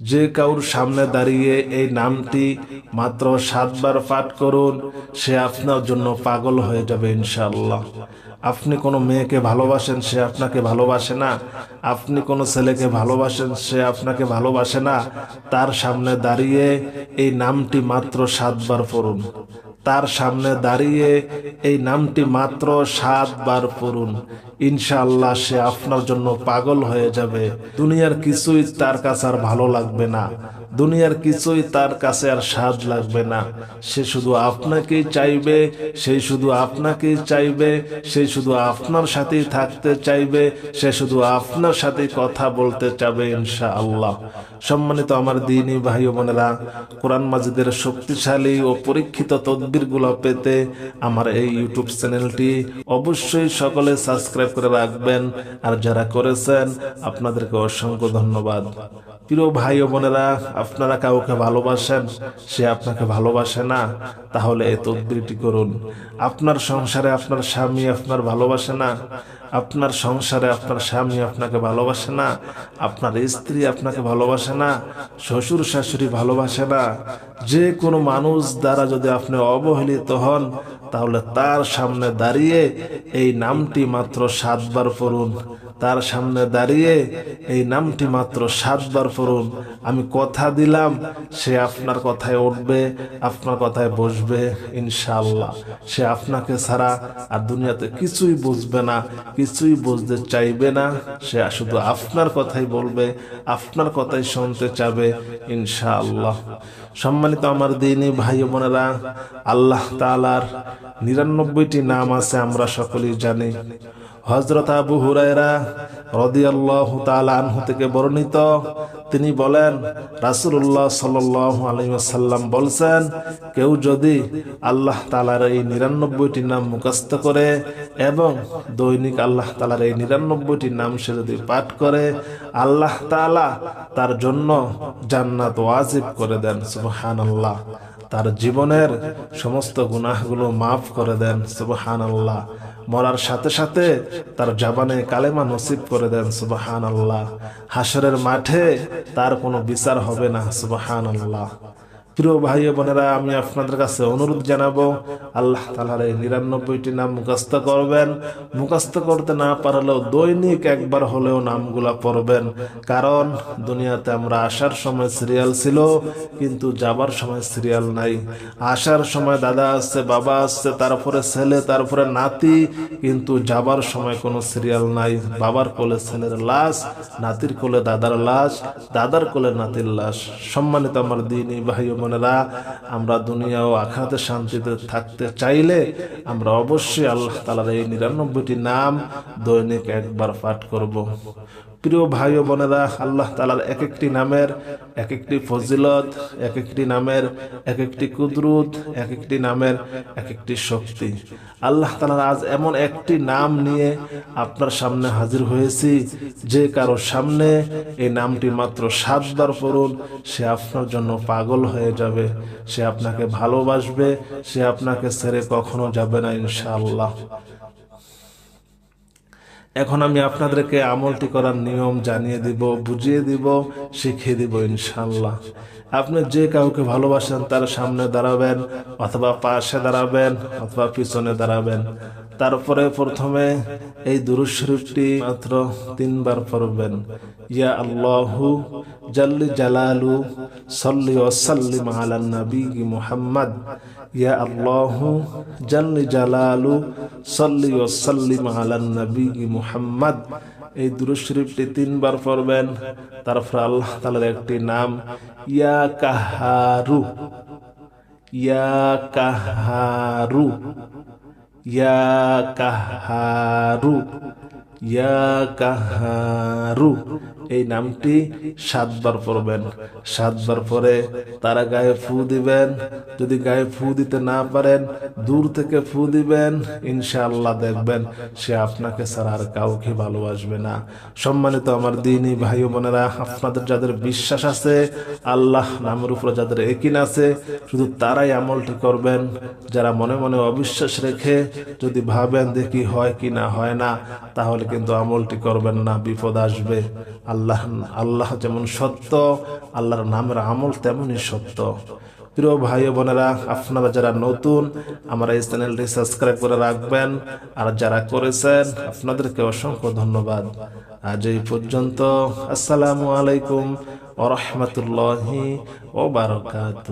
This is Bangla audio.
যে কাউর সামনে দাঁড়িয়ে এই নামটি মাত্র সাতবার পাঠ করুন, সে আপনার জন্য পাগল হয়ে যাবে ইনশাল্লাহ আপনি কোনো মেয়েকে ভালোবাসেন, সে আপনাকে ভালোবাসে না। আপনি কোনো ছেলেকে ভালোবাসেন, সে আপনাকে ভালোবাসে না। তার সামনে দাঁড়িয়ে এই নামটি মাত্র সাতবার পড়ুন। তার সামনে দাঁড়িয়ে এই নামটি মাত্র সাতবার পড়ুন। ইনশাআল্লাহ সে আপনার জন্য পাগল হয়ে যাবে। দুনিয়ার কিছুই তার কাছে আর ভালো লাগবে না। দুনিয়ার কিছুই তার কাছে আর স্বাদ লাগবে না। সে শুধু আপনাকেই চাইবে সেই শুধু আপনাকেই চাইবে, সে শুধু আপনার সাথেই থাকতে চাইবে, সে শুধু আপনার সাথে কথা বলতে চাবে ইনশাআল্লাহ। সম্মানিত আমার দিনী ভাই বোনেরা, কোরআন মাজিদের শক্তিশালী ও পরীক্ষিত তদবিরগুলো পেতে আমার এই ইউটিউব চ্যানেলটি অবশ্যই সকলে সাবস্ক্রাইব করে রাখবেন। আর যারা করেছেন, আপনাদেরকে অসংখ্য ধন্যবাদ। প্রিয় ভাই বোনেরা, আপনারা কাউকে ভালোবাসেন, সে আপনাকে ভালোবাসে না, তাহলে এই তদবিরটি করুন। আপনার সংসারে আপনার স্বামী আপনার ভালোবাসে না, আপনার সংসারে আপনার স্বামী আপনাকে ভালোবাসে না, আপনার স্ত্রী আপনাকে ভালোবাসে না, শ্বশুর শাশুড়ি ভালোবাসে না। যে কোনো মানুষ দ্বারা যদি আপনি অবহেলিত হন, তাহলে তার সামনে দাঁড়িয়ে এই নামটি মাত্র সাতবার পড়ুন। তার সামনে দাঁড়িয়ে এই নামটি মাত্র সাতবার পড়ুন। আমি কথা দিলাম, সে আপনার কথায় উঠবে, আপনার কথায় বসবে ইনশাল্লাহ সে আপনাকে ছাড়া আর দুনিয়াতে কিছুই বুঝবে না, কিছুই বুঝতে চাইবে না। সে শুধু আপনার কথাই বলবে, আপনার কথাই শুনতে চাবে, ইনশাআল্লাহ। সম্মানিত আমার দিনী ভাই বোনেরা, আল্লাহ তাআলার নিরানব্বইটি নাম আছে, আমরা সকলেই জানি। হজরত আবু হুরায়রা রদিয়াল্লাহ তাআলা আনহু থেকে বর্ণিত। তিনি বলেন, রাসূলুল্লাহ সাল্লাল্লাহু আলাইহি ওয়াসাল্লাম বলছেন, কেউ যদি আল্লাহ তালার এই নিরানব্বইটি নাম মুখস্থ করে এবং দৈনিক আল্লাহ তালার এই নিরানব্বইটি নাম সে যদি পাঠ করে, আল্লাহ তাআলা তার জন্য জান্নাত ওয়াজিব করে দেন, সুবহানাল্লাহ। তার জীবনের সমস্ত গুনাহগুলো মাফ করে দেন, সুবহানাল্লাহ। মরার সাথে সাথে তার জাবানে কালেমা নসিব করে দেন সুবাহান আল্লাহ হাসরের মাঠে তার কোনো বিচার হবে না সুবাহান আল্লাহ প্রিয় ভাই বোনেরা, আমি আপনাদের কাছে অনুরোধ জানাব, আল্লাহ তালার এই নিরানব্বইটি নাম মুখস্থ করবেন। মুখস্থ করতে না পারলেও দৈনিক একবার হলেও নামগুলা পড়বেন। কারণ দুনিয়াতে আমরা আসার সময় সিরিয়াল ছিল, কিন্তু যাবার সময় সিরিয়াল নাই। আসার সময় দাদা আসছে বাবা আসছে তারপরে ছেলে, তারপরে নাতি, কিন্তু যাবার সময় কোনো সিরিয়াল নাই। বাবার কোলে ছেলের লাশ, নাতির কোলে দাদার লাশ, দাদার কোলে নাতির লাশ। সম্মানিত আমার দিনই ভাই বোনেরা, আমরা দুনিয়া ও আখাতে শান্তিতে থাকতে চাইলে আমরা অবশ্যই আল্লাহ তালার এই নিরানব্বইটি নাম দৈনিক একবার পাঠ করব। প্রিয় ভাই ও বোনেরা, আল্লাহ তালার এক একটি নামের এক একটি ফজিলত এক একটি নামের এক একটি কুদরুত এক একটি নামের এক একটি শক্তি। আল্লাহ তালার আজ এমন একটি নাম নিয়ে আপনার সামনে হাজির হয়েছি, যে কারও সামনে এই নামটি মাত্র সাতবার পড়ুন, সে আপনার জন্য পাগল হয়ে যাবে, সে আপনাকে ভালোবাসবে, সে আপনাকে ছেড়ে কখনো যাবে না ইনশাআল্লাহ। এখন আমি আপনাদেরকে আমলটি করার নিয়ম জানিয়ে দিব, বুঝিয়ে দিব, শিখিয়ে দিব ইনশাল্লাহ আপনি যে কাউকে ভালোবাসেন, তার সামনে দাঁড়াবেন, অথবা পাশে দাঁড়াবেন, অথবা পিছনে দাঁড়াবেন। তারপরে প্রথমে এই দুরুদ শরীফটি মাত্র তিনবার পড়বেন। ইয়া আল্লাহু জাল্লি জালালু, সাল্লি ওয়াসাল্লিম আলা নবী মুহাম্মদ। ইয়া আল্লাহু জাল্লি জালালু সাল্লি ওয়াসাল্লিম আলা নবী মুহাম্মদ এই দুরুদ তিনবার পড়বেন। তারপর আল্লাহ তাআলার একটি নাম, ইয়া কাহারু। ইয়া কাহারু। ইয়া কাহারু। ইয়া কাহারু। এই নামটি সাতবার পড়বেন। সাতবার পরে তারা গায়ে ফু দিবেন। যদি গায়ে ফু দিতে না পারেন, দূর থেকে ফু দিবেন, ইনশাআল্লাহ দেখবেন সে আপনাকে ছাড়া আর কাউকে ভালোবাসবে না। সম্মানিত আমার দিনই ভাই বোনেরা, আপনাদের যাদের বিশ্বাস আছে, আল্লাহ নামের উপরে যাদের একিন আছে, শুধু তারাই আমলটি করবেন। যারা মনে মনে অবিশ্বাস রেখে যদি ভাবেন দেখি হয় কি না হয় না, তাহলে কিন্তু আমলটি করবেন না, বিপদ আসবে। আল্লাহ আল্লাহ যেমন সত্য, আল্লাহর নামের আমল তেমনই সত্য। প্রিয় ভাই বোনেরা, আপনারা যারা নতুন, আমার এই চ্যানেলটি সাবস্ক্রাইব করে রাখবেন। আর যারা করেছেন, আপনাদেরকে অসংখ্য ধন্যবাদ। আজ এই পর্যন্ত, আসসালামু আলাইকুম ওরহমতুল্লাহি ও বারকাত